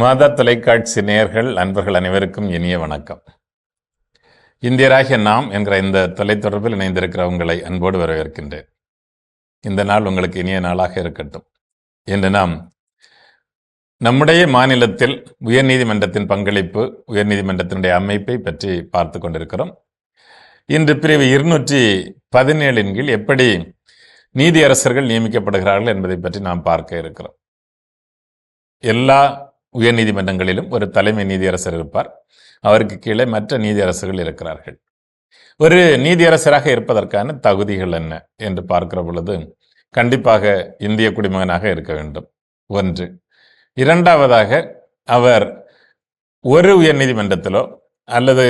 மாதா தொலைக்காட்சி நேயர்கள் அன்பர்கள் அனைவருக்கும் இனிய வணக்கம். இந்தியராகிய நாம் என்கிற இந்த தொலைத்தொடர்பில் இணைந்திருக்கிற உங்களை அன்போடு வரவேற்கின்றேன். இந்த நாள் உங்களுக்கு இனிய நாளாக இருக்கட்டும். இன்று நாம் நம்முடைய மாநிலத்தில் உயர்நீதிமன்றத்தின் பங்களிப்பு உயர்நீதிமன்றத்தினுடைய அமைப்பை பற்றி பார்த்து கொண்டிருக்கிறோம். இன்று பிரிவு இருநூற்றி பதினேழின் கீழ் எப்படி நீதியரசர்கள் நியமிக்கப்படுகிறார்கள் என்பதை பற்றி நாம் பார்க்க இருக்கிறோம். எல்லா உயர்நீதிமன்றங்களிலும் ஒரு தலைமை நீதியரசர் இருப்பார். அவருக்கு கீழே மற்ற நீதியரசர்கள் இருக்கிறார்கள். ஒரு நீதியரசராக இருப்பதற்கான தகுதிகள் என்ன என்று பார்க்கிற பொழுது கண்டிப்பாக இந்திய குடிமகனாக இருக்க வேண்டும். ஒன்று. இரண்டாவதாக அவர் ஒரு உயர்நீதிமன்றத்திலோ அல்லது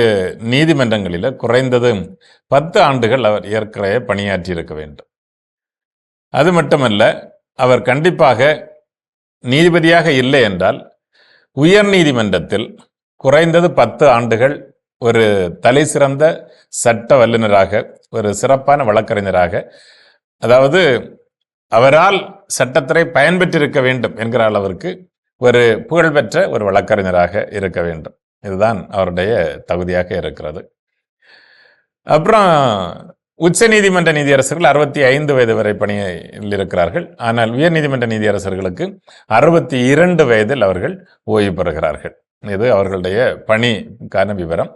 நீதிமன்றங்களிலோ குறைந்தது பத்து ஆண்டுகள் அவர் ஏற்கனவே பணியாற்றி இருக்க வேண்டும். அது மட்டுமல்ல அவர் கண்டிப்பாக நீதிபதியாக இல்லை என்றால் உயர் நீதிமன்றத்தில் குறைந்தது பத்து ஆண்டுகள் ஒரு தலை சிறந்த சட்ட வல்லுநராக ஒரு சிறப்பான வழக்கறிஞராக அதாவது அவரால் சட்டத்துறை பயன்பெற்றிருக்க வேண்டும் என்கிற அளவிற்கு ஒரு புகழ்பெற்ற ஒரு வழக்கறிஞராக இருக்க வேண்டும். இதுதான் அவருடைய தகுதியாக இருக்கிறது. அப்புறம் உச்ச நீதிமன்ற நீதியரசர்கள் அறுபத்தி ஐந்து வயது வரை பணியில் இருக்கிறார்கள். ஆனால் உயர் நீதிமன்ற நீதியரசர்களுக்கு அறுபத்தி இரண்டு வயதில் அவர்கள் ஓய்வு பெறுகிறார்கள். இது அவர்களுடைய பணிக்கான விவரம்.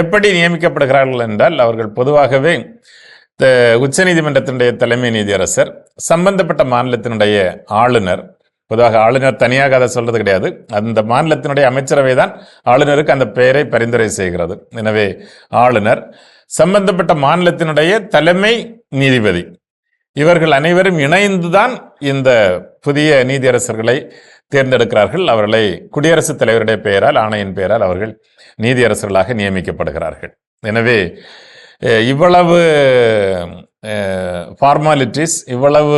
எப்படி நியமிக்கப்படுகிறார்கள் என்றால் அவர்கள் பொதுவாகவே உச்ச நீதிமன்றத்தினுடைய தலைமை நீதியரசர் சம்பந்தப்பட்ட மாநிலத்தினுடைய ஆளுநர் பொதுவாக ஆளுநர் தனியாக அதை சொல்றது கிடையாது. அந்த மாநிலத்தினுடைய அமைச்சரவை தான் ஆளுநருக்கு அந்த பெயரை பரிந்துரை செய்கிறது. எனவே ஆளுநர் சம்பந்தப்பட்ட மாநிலத்தினுடைய தலைமை நீதிபதி. இவர்கள் அனைவரும் இணைந்துதான் இந்த புதிய நீதியரசர்களை தேர்ந்தெடுக்கிறார்கள். அவர்களை குடியரசுத் தலைவருடைய பெயரால் ஆணையின் பெயரால் அவர்கள் நீதியரசர்களாக நியமிக்கப்படுகிறார்கள். எனவே இவ்வளவு ஃபார்மாலிட்டிஸ் இவ்வளவு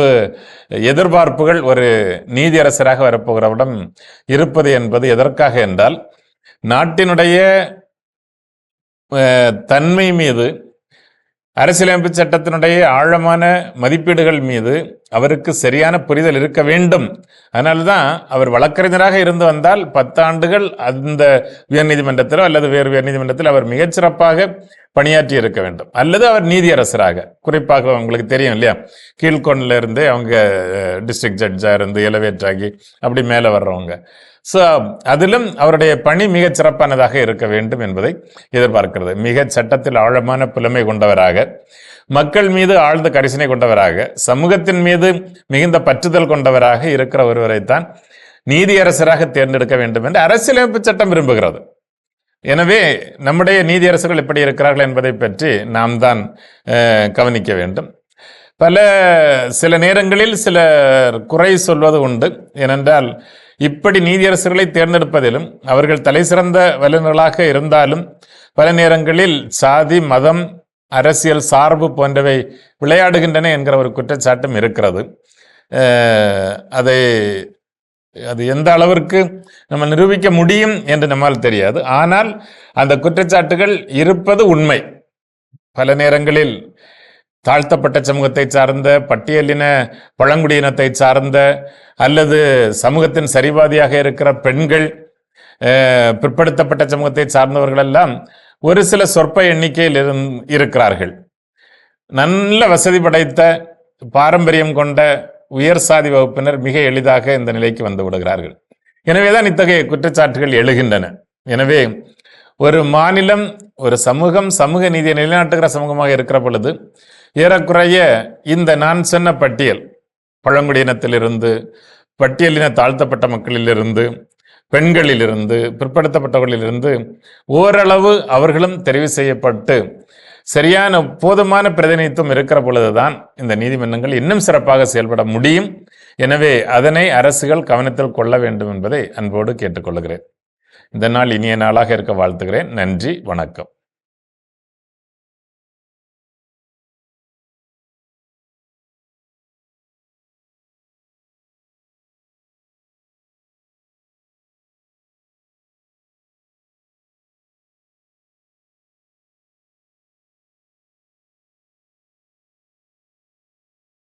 எதிர்பார்ப்புகள் ஒரு நீதியரசராக வரப்போகிறவிடம் இருப்பது என்பது எதற்காக என்றால் நாட்டினுடைய தன்மை மீது அரசியலமைப்பு சட்டத்தினுடைய ஆழமான மதிப்பீடுகள் மீது அவருக்கு சரியான புரிதல் இருக்க வேண்டும். அதனால்தான் அவர் வழக்கறிஞராக இருந்து வந்தால் பத்தாண்டுகள் அந்த உயர்நீதிமன்றத்திலோ அல்லது வேறு உயர்நீதிமன்றத்தில் அவர் மிகச்சிறப்பாக பணியாற்றி இருக்க வேண்டும். அல்லது அவர் நீதியரசராக குறிப்பாக உங்களுக்கு தெரியும் இல்லையா? கீழ்கொண்டில் இருந்து அவங்க டிஸ்ட்ரிக்ட் ஜட்ஜாக இருந்து எலவேட் ஆகி அப்படி மேலே வர்றவங்க. ஸோ அதிலும் அவருடைய பணி மிகச் சிறப்பானதாக இருக்க வேண்டும் என்பதை எதிர்பார்க்கிறது. மிக சட்டத்தில் ஆழமான புலமை கொண்டவராக மக்கள் மீது ஆழ்ந்த கரிசனை கொண்டவராக சமூகத்தின் மீது மிகுந்த பற்றுதல் கொண்டவராக இருக்கிற ஒருவரைத்தான் நீதியரசராக தேர்ந்தெடுக்க வேண்டும் என்று அரசியலமைப்பு சட்டம் விரும்புகிறது. எனவே நம்முடைய நீதியரசர்கள் எப்படி இருக்கிறார்கள் என்பதை பற்றி நாம் தான் கவனிக்க வேண்டும். பல சில நேரங்களில் சில குறை சொல்வது உண்டு. ஏனென்றால் இப்படி நீதியரசர்களை தேர்ந்தெடுப்பதிலும் அவர்கள் தலை சிறந்த வல்லுநர்களாக இருந்தாலும் பல நேரங்களில் சாதி மதம் அரசியல் சார்பு போன்றவை விளையாடுகின்றன என்கிற ஒரு குற்றச்சாட்டும் இருக்கிறது. அதை அது எந்த அளவிற்கு நம்ம நிரூபிக்க முடியும் என்று நம்மால் தெரியாது. ஆனால் அந்த குற்றச்சாட்டுகள் இருப்பது உண்மை. பல நேரங்களில் தாழ்த்தப்பட்ட சமூகத்தை சார்ந்த பட்டியலின பழங்குடியினத்தை சார்ந்த அல்லது சமூகத்தின் சரிவாதியாக இருக்கிற பெண்கள் பிற்படுத்தப்பட்ட சமூகத்தை சார்ந்தவர்கள் எல்லாம் ஒரு சில சொற்ப எண்ணிக்கையில் இருக்கிறார்கள். நல்ல வசதி படைத்த பாரம்பரியம் கொண்ட உயர் சாதி வகுப்பினர் மிக எளிதாக இந்த நிலைக்கு வந்து விடுகிறார்கள். எனவேதான் இத்தகைய குற்றச்சாட்டுகள் எழுகின்றன. எனவே ஒரு மாநிலம் ஒரு சமூகம் சமூக நீதியை நிலைநாட்டுகிற சமூகமாக இருக்கிற பொழுது ஏறக்குறைய இந்த நான் சொன்ன பட்டியல் பழங்குடியினத்திலிருந்து பட்டியலின தாழ்த்தப்பட்ட மக்களிலிருந்து பெண்களிலிருந்து பிற்படுத்தப்பட்டவர்களிலிருந்து ஓரளவு அவர்களும் தெரிவு செய்யப்பட்டு சரியான போதுமான பிரதிநிதித்துவம் இருக்கிற பொழுதுதான் இந்த நீதிமன்றங்கள் இன்னும் சிறப்பாக செயல்பட முடியும். எனவே அதனை அரசுகள் கவனத்தில் கொள்ள வேண்டும் என்பதை அன்போடு கேட்டுக்கொள்கிறேன். இந்த நாள் இனிய நாளாக இருக்க வாழ்த்துகிறேன். நன்றி வணக்கம்.